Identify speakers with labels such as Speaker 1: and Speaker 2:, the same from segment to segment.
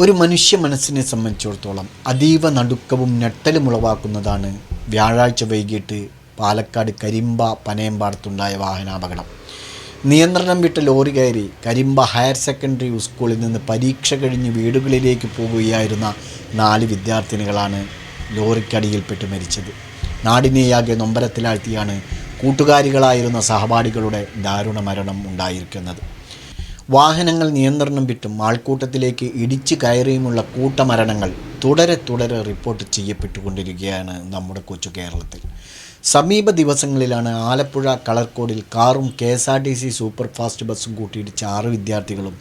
Speaker 1: ഒരു മനുഷ്യ മനസ്സിനെ സംബന്ധിച്ചിടത്തോളം അതീവ നടുക്കവും ഞെട്ടലും ഉളവാക്കുന്നതാണ് വ്യാഴാഴ്ച വൈകിട്ട് പാലക്കാട് കരിമ്പ പനയമ്പാടത്തുണ്ടായ വാഹനാപകടം. നിയന്ത്രണം വിട്ട ലോറി കയറി കരിമ്പ ഹയർ സെക്കൻഡറി സ്കൂളിൽ നിന്ന് പരീക്ഷ കഴിഞ്ഞ് വീടുകളിലേക്ക് പോകുകയായിരുന്ന നാല് വിദ്യാർത്ഥിനികളാണ് ലോറിക്കടിയിൽപ്പെട്ട് മരിച്ചത്. നാടിനെയാകെ നൊമ്പരത്തിലാഴ്ത്തിയാണ് കൂട്ടുകാരികളായിരുന്ന സഹപാഠികളുടെ ദാരുണ മരണം ഉണ്ടായിരിക്കുന്നത്. വാഹനങ്ങൾ നിയന്ത്രണം വിട്ടും ആൾക്കൂട്ടത്തിലേക്ക് ഇടിച്ചു കയറിയുമുള്ള കൂട്ടമരണങ്ങൾ തുടരെ തുടരെ റിപ്പോർട്ട് ചെയ്യപ്പെട്ടുകൊണ്ടിരിക്കുകയാണ് നമ്മുടെ കൊച്ചു കേരളത്തിൽ. സമീപ ദിവസങ്ങളിലാണ് ആലപ്പുഴ കളർക്കോടിൽ കാറും K S R T C super fast ബസ്സും കൂട്ടിയിടിച്ച ആറ് വിദ്യാർത്ഥികളും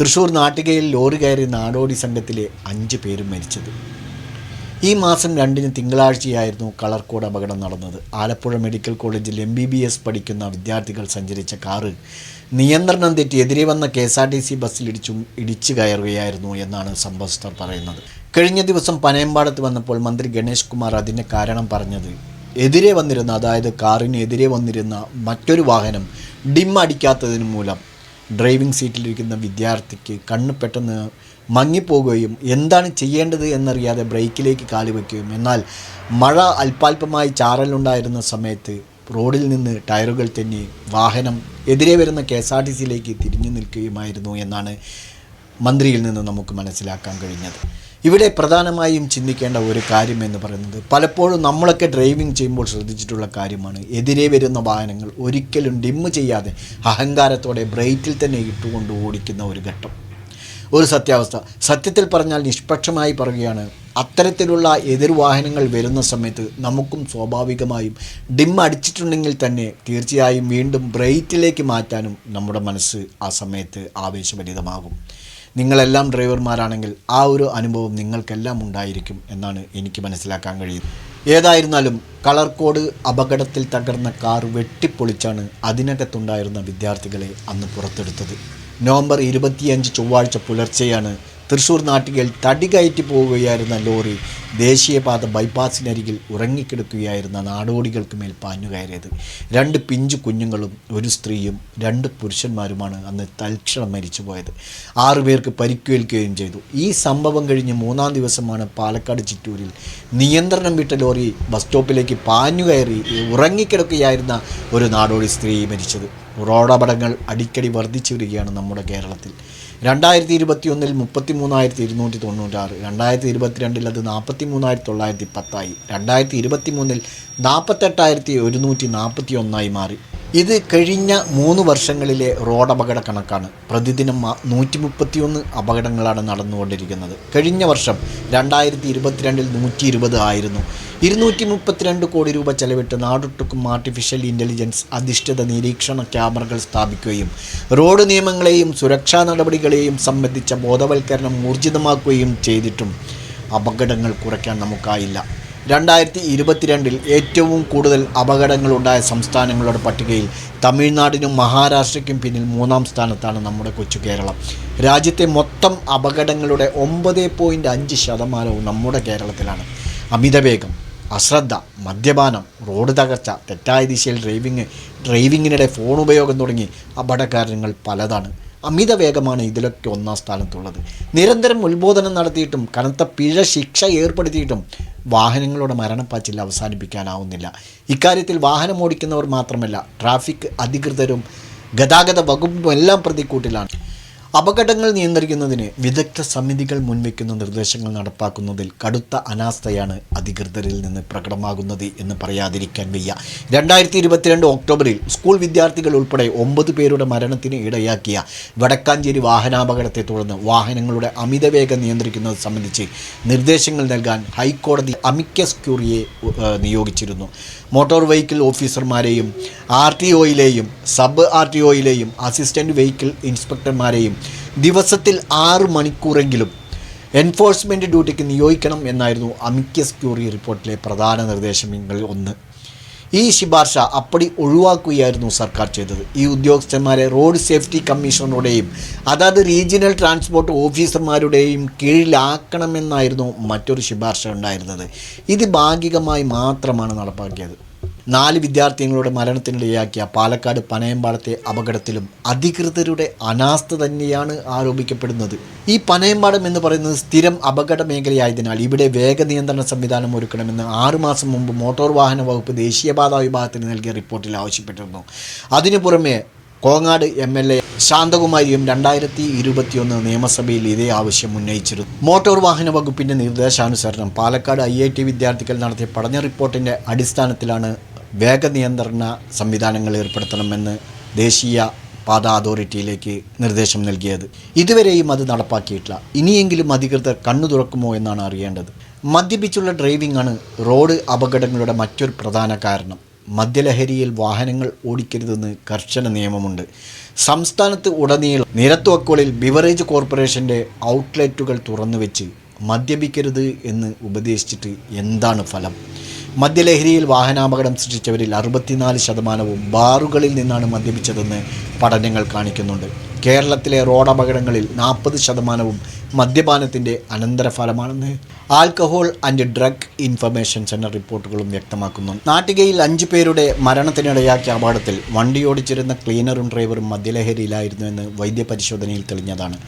Speaker 1: തൃശ്ശൂർ നാട്ടികയിൽ ലോറി കയറി നാടോടി സംഘത്തിലെ അഞ്ച് പേരും മരിച്ചത്. ഈ മാസം രണ്ടിന് തിങ്കളാഴ്ചയായിരുന്നു കളർക്കോട് അപകടം നടന്നത്. ആലപ്പുഴ മെഡിക്കൽ കോളേജിൽ എം ബി ബി എസ് പഠിക്കുന്ന വിദ്യാർത്ഥികൾ സഞ്ചരിച്ച കാറ് നിയന്ത്രണം തെറ്റി എതിരെ വന്ന K S R T C ബസ്സിൽ ഇടിച്ചും ഇടിച്ചു കയറുകയായിരുന്നു എന്നാണ് സംഭവസ്ഥർ പറയുന്നത്. കഴിഞ്ഞ ദിവസം പനയമ്പാടത്ത് വന്നപ്പോൾ മന്ത്രി ഗണേഷ് കുമാർ അതിന്റെ കാരണം പറഞ്ഞത്. എതിരെ വന്നിരുന്ന അതായത് കാറിന് എതിരെ വന്നിരുന്ന മറ്റൊരു വാഹനം ഡിം അടിക്കാത്തതിന് മൂലം ഡ്രൈവിംഗ് സീറ്റിലിരിക്കുന്ന വിദ്യാർത്ഥിക്ക് കണ്ണ് പെട്ടെന്ന് മങ്ങിപ്പോകുകയും എന്താണ് ചെയ്യേണ്ടത് എന്നറിയാതെ ബ്രേക്കിലേക്ക് കാലു വയ്ക്കുകയും. എന്നാൽ മഴ അല്പാൽപമായി ചാറലുണ്ടായിരുന്ന സമയത്ത് റോഡിൽ നിന്ന് ടയറുകൾ തെന്നി വാഹനം എതിരെ വരുന്ന കെ എസ് ആർ ടി സിയിലേക്ക് തിരിഞ്ഞു നിൽക്കുകയുമായിരുന്നു എന്നാണ് മന്ത്രിയിൽ നിന്ന് നമുക്ക് മനസ്സിലാക്കാൻ കഴിഞ്ഞത്. ഇവിടെ പ്രധാനമായും ചിന്തിക്കേണ്ട ഒരു കാര്യം എന്ന് പറയുന്നത് പലപ്പോഴും നമ്മളൊക്കെ ഡ്രൈവിംഗ് ചെയ്യുമ്പോൾ ശ്രദ്ധിച്ചിട്ടുള്ള കാര്യമാണ്. എതിരെ വരുന്ന വാഹനങ്ങൾ ഒരിക്കലും ഡിമ്മ് ചെയ്യാതെ അഹങ്കാരത്തോടെ ബ്രേക്കിൽ തന്നെ ഇട്ടുകൊണ്ട് ഓടിക്കുന്ന ഒരു ഘട്ടം. ഒരു സത്യാവസ്ഥ. സത്യത്തിൽ പറഞ്ഞാൽ നിഷ്പക്ഷമായി പറയുകയാണ് അത്തരത്തിലുള്ള എതിർവാഹനങ്ങൾ വരുന്ന സമയത്ത് നമുക്കും സ്വാഭാവികമായും ഡിം അടിച്ചിട്ടുണ്ടെങ്കിൽ തന്നെ തീർച്ചയായും വീണ്ടും ബ്രേറ്റിലേക്ക് മാറ്റാനും നമ്മുടെ മനസ്സ് ആ സമയത്ത് ആവേശഭരിതമാകും. നിങ്ങളെല്ലാം ഡ്രൈവർമാരാണെങ്കിൽ ആ ഒരു അനുഭവം നിങ്ങൾക്കെല്ലാം ഉണ്ടായിരിക്കും എന്നാണ് എനിക്ക് മനസ്സിലാക്കാൻ കഴിയുന്നത്. ഏതായിരുന്നാലും കളർ കോഡ് അപകടത്തിൽ തകർന്ന കാർ വെട്ടിപ്പൊളിച്ചാണ് അതിനകത്തുണ്ടായിരുന്ന വിദ്യാർത്ഥികളെ അന്ന് പുറത്തെടുത്തത്. നവംബർ ഇരുപത്തിയഞ്ച് ചൊവ്വാഴ്ച പുലർച്ചെയാണ് തൃശൂർ നാട്ടിൽ തടി കയറ്റി പോവുകയായിരുന്ന ലോറി ദേശീയപാത ബൈപ്പാസിനരികിൽ ഉറങ്ങിക്കിടക്കുകയായിരുന്ന നാടോടികൾക്ക് മേൽ പാഞ്ഞു കയറിയത്. രണ്ട് പിഞ്ചു കുഞ്ഞുങ്ങളും ഒരു സ്ത്രീയും രണ്ട് പുരുഷന്മാരുമാണ് അന്ന് തൽക്ഷണം മരിച്ചുപോയത് ആറുപേർക്ക് പരിക്കേൽക്കുകയും ചെയ്തു. ഈ സംഭവം കഴിഞ്ഞ് മൂന്നാം ദിവസമാണ് പാലക്കാട് ചിറ്റൂരിൽ നിയന്ത്രണം വിട്ട ലോറി ബസ് സ്റ്റോപ്പിലേക്ക് പാഞ്ഞു കയറി ഉറങ്ങിക്കിടക്കുകയായിരുന്ന ഒരു നാടോടി സ്ത്രീ മരിച്ചത്. റോഡപടങ്ങൾ അടിക്കടി വർദ്ധിച്ചു വരികയാണ് നമ്മുടെ കേരളത്തിൽ. രണ്ടായിരത്തി ഇരുപത്തി ഒന്നിൽ മുപ്പത്തി മൂന്നായിരത്തി ഇരുന്നൂറ്റി തൊണ്ണൂറ്റാറ് രണ്ടായിരത്തി ഇരുപത്തിരണ്ടിൽ അത് നാൽപ്പത്തി മൂന്നായിരത്തി തൊള്ളായിരത്തി പത്തായി രണ്ടായിരത്തി ഇരുപത്തി മൂന്നിൽ നാൽപ്പത്തെട്ടായിരത്തി ഒരുന്നൂറ്റി നാൽപ്പത്തി ഒന്നായി മാറി. ഇത് കഴിഞ്ഞ മൂന്ന് വർഷങ്ങളിലെ റോഡ് അപകട കണക്കാണ്. പ്രതിദിനം നൂറ്റി മുപ്പത്തിയൊന്ന് അപകടങ്ങളാണ് നടന്നുകൊണ്ടിരിക്കുന്നത്. കഴിഞ്ഞ വർഷം രണ്ടായിരത്തി ഇരുപത്തിരണ്ടിൽ നൂറ്റി ഇരുപത് ആയിരുന്നു. ഇരുന്നൂറ്റി മുപ്പത്തിരണ്ട് കോടി രൂപ ചെലവിട്ട് നാടൊട്ടുക്കും ആർട്ടിഫിഷ്യൽ ഇന്റലിജൻസ് അധിഷ്ഠിത നിരീക്ഷണ ക്യാമറകൾ സ്ഥാപിക്കുകയും റോഡ് നിയമങ്ങളെയും സുരക്ഷാ നടപടികളെയും സംബന്ധിച്ച ബോധവൽക്കരണം ഊർജിതമാക്കുകയും ചെയ്തിട്ടും അപകടങ്ങൾ കുറയ്ക്കാൻ നമുക്കായില്ല. രണ്ടായിരത്തി ഇരുപത്തിരണ്ടിൽ ഏറ്റവും കൂടുതൽ അപകടങ്ങളുണ്ടായ സംസ്ഥാനങ്ങളുടെ പട്ടികയിൽ തമിഴ്നാടിനും മഹാരാഷ്ട്രയ്ക്കും പിന്നിൽ മൂന്നാം സ്ഥാനത്താണ് നമ്മുടെ കൊച്ചു കേരളം. രാജ്യത്തെ മൊത്തം അപകടങ്ങളുടെ ഒമ്പത് പോയിന്റ് അഞ്ച് ശതമാനവും നമ്മുടെ കേരളത്തിലാണ്. അമിതവേഗം അശ്രദ്ധ മദ്യപാനം റോഡ് തകർച്ച തെറ്റായ ദിശയിൽ ഡ്രൈവിങ് ഡ്രൈവിങ്ങിനിടെ ഫോൺ ഉപയോഗം തുടങ്ങി അപകടകാരണങ്ങൾ പലതാണ്. അമിത വേഗമാണ് ഇതിലൊക്കെ ഒന്നാം സ്ഥാനത്തുള്ളത്. നിരന്തരം ഉത്ബോധനം നടത്തിയിട്ടും കനത്ത പിഴ ശിക്ഷ ഏർപ്പെടുത്തിയിട്ടും വാഹനങ്ങളുടെ മരണപ്പാച്ചിൽ അവസാനിപ്പിക്കാനാവുന്നില്ല. ഇക്കാര്യത്തിൽ വാഹനം ഓടിക്കുന്നവർ മാത്രമല്ല ട്രാഫിക് അധികൃതരും ഗതാഗത വകുപ്പും എല്ലാം പ്രതിക്കൂട്ടിലാണ്. അപകടങ്ങൾ നിയന്ത്രിക്കുന്നതിന് വിദഗ്ധ സമിതികൾ മുൻവയ്ക്കുന്ന നിർദ്ദേശങ്ങൾ നടപ്പാക്കുന്നതിൽ കടുത്ത അനാസ്ഥയാണ് അധികൃതരിൽ നിന്ന് പ്രകടമാകുന്നത് എന്ന് പറയാതിരിക്കാൻ വയ്യ. രണ്ടായിരത്തി ഇരുപത്തിരണ്ട് ഒക്ടോബറിൽ സ്കൂൾ വിദ്യാർത്ഥികൾ ഉൾപ്പെടെ ഒമ്പത് പേരുടെ മരണത്തിന് ഇടയാക്കിയ വടക്കാഞ്ചേരി വാഹനാപകടത്തെ തുടർന്ന് വാഹനങ്ങളുടെ അമിതവേഗം നിയന്ത്രിക്കുന്നത് സംബന്ധിച്ച് നിർദ്ദേശങ്ങൾ നൽകാൻ ഹൈക്കോടതി അമിക്കസ് ക്യൂറിയെ നിയോഗിച്ചിരുന്നു. മോട്ടോർ വെഹിക്കിൾ ഓഫീസർമാരെയും ആർ ടി ഒയിലെയും സബ് ആർ ടി ഒയിലെയും അസിസ്റ്റന്റ് വെഹിക്കിൾ ഇൻസ്പെക്ടർമാരെയും ദിവസത്തിൽ ആറ് മണിക്കൂറെങ്കിലും എൻഫോഴ്സ്മെന്റ് ഡ്യൂട്ടിക്ക് നിയോഗിക്കണം എന്നായിരുന്നു അമിക്കസ് ക്യൂറി റിപ്പോർട്ടിലെ പ്രധാന നിർദ്ദേശങ്ങളിൽ ഒന്ന്. ഈ ശുപാർശ അപ്പടി ഒഴിവാക്കുകയായിരുന്നു സർക്കാർ ചെയ്തത്. ഈ ഉദ്യോഗസ്ഥന്മാരെ റോഡ് സേഫ്റ്റി കമ്മീഷണറുടെയും അതാത് റീജിയണൽ ട്രാൻസ്പോർട്ട് ഓഫീസർമാരുടെയും കീഴിലാക്കണമെന്നായിരുന്നു മറ്റൊരു ശുപാർശ ഉണ്ടായിരുന്നത്. ഇത് ഭാഗികമായി മാത്രമാണ് നടപ്പാക്കിയത്. നാല് വിദ്യാർത്ഥികളുടെ മരണത്തിനിടയാക്കിയ പാലക്കാട് പനയമ്പാടത്തെ അപകടത്തിലും അധികൃതരുടെ അനാസ്ഥ തന്നെയാണ് ആരോപിക്കപ്പെടുന്നത്. ഈ പനയമ്പാടം എന്ന് പറയുന്നത് സ്ഥിരം അപകട മേഖലയായതിനാൽ ഇവിടെ വേഗ നിയന്ത്രണ സംവിധാനം ഒരുക്കണമെന്ന് ആറുമാസം മുമ്പ് മോട്ടോർ വാഹന വകുപ്പ് ദേശീയപാത വിഭാഗത്തിന് നൽകിയ റിപ്പോർട്ടിൽ ആവശ്യപ്പെട്ടിരുന്നു. അതിനു പുറമെ കോങ്ങാട് എം എൽ എ ശാന്തകുമാരിയും രണ്ടായിരത്തി ഇരുപത്തിയൊന്ന് നിയമസഭയിൽ ഇതേ ആവശ്യം ഉന്നയിച്ചിരുന്നു. മോട്ടോർ വാഹന വകുപ്പിന്റെ നിർദ്ദേശാനുസരണം പാലക്കാട് ഐ വിദ്യാർത്ഥികൾ നടത്തിയ പഠന റിപ്പോർട്ടിന്റെ അടിസ്ഥാനത്തിലാണ് വേഗ നിയന്ത്രണ സംവിധാനങ്ങൾ ഏർപ്പെടുത്തണമെന്ന് ദേശീയ പാത അതോറിറ്റിയിലേക്ക് നിർദ്ദേശം നൽകിയത്. ഇതുവരെയും അത് നടപ്പാക്കിയിട്ടില്ല. ഇനിയെങ്കിലും അധികൃതർ കണ്ണു തുറക്കുമോ എന്നാണ് അറിയേണ്ടത്. മദ്യപിച്ചുള്ള ഡ്രൈവിംഗ് ആണ് റോഡ് അപകടങ്ങളുടെ മറ്റൊരു പ്രധാന കാരണം. മദ്യലഹരിയിൽ വാഹനങ്ങൾ ഓടിക്കരുതെന്ന് കർശന നിയമമുണ്ട്. സംസ്ഥാനത്ത് ഉടനീളം നിരത്തുവക്കുകളിൽ ബിവറേജ് കോർപ്പറേഷന്റെ ഔട്ട്ലെറ്റുകൾ തുറന്നു വെച്ച് മദ്യപിക്കരുത് എന്ന് ഉപദേശിച്ചിട്ട് എന്താണ് ഫലം? മദ്യലഹരിയിൽ വാഹനാപകടം സൃഷ്ടിച്ചവരിൽ അറുപത്തിനാല് ശതമാനവും ബാറുകളിൽ നിന്നാണ് മദ്യപിച്ചതെന്ന് പഠനങ്ങൾ കാണിക്കുന്നുണ്ട്. കേരളത്തിലെ റോഡ് അപകടങ്ങളിൽ നാൽപ്പത് ശതമാനവും മദ്യപാനത്തിന്റെ അനന്തരഫലമാണെന്ന് alcohol and drug information centre റിപ്പോർട്ടുകളും വ്യക്തമാക്കുന്നു. നാട്ടികയിൽ അഞ്ച് പേരുടെ മരണത്തിനിടയാക്കിയ അപകടത്തിൽ വണ്ടിയോടിച്ചിരുന്ന ക്ലീനറും ഡ്രൈവറും മദ്യലഹരിയിലായിരുന്നുവെന്ന് വൈദ്യപരിശോധനയിൽ തെളിഞ്ഞതാണ്.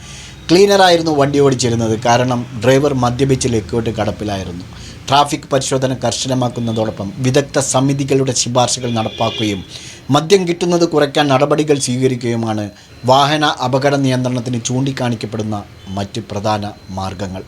Speaker 1: ക്ലീനറായിരുന്നു വണ്ടി ഓടിച്ചിരുന്നത് കാരണം ഡ്രൈവർ മദ്യപിച്ച് ലക്കോട്ട് കടപ്പിലായിരുന്നു. ട്രാഫിക് പരിശോധന കർശനമാക്കുന്നതോടൊപ്പം വിദഗ്ധ സമിതികളുടെ ശുപാർശകൾ നടപ്പാക്കുകയും മദ്യം കിട്ടുന്നത് കുറയ്ക്കാൻ നടപടികൾ സ്വീകരിക്കുകയുമാണ് വാഹന അപകട നിയന്ത്രണത്തിന് ചൂണ്ടിക്കാണിക്കപ്പെടുന്ന മറ്റ് പ്രധാന മാർഗങ്ങൾ.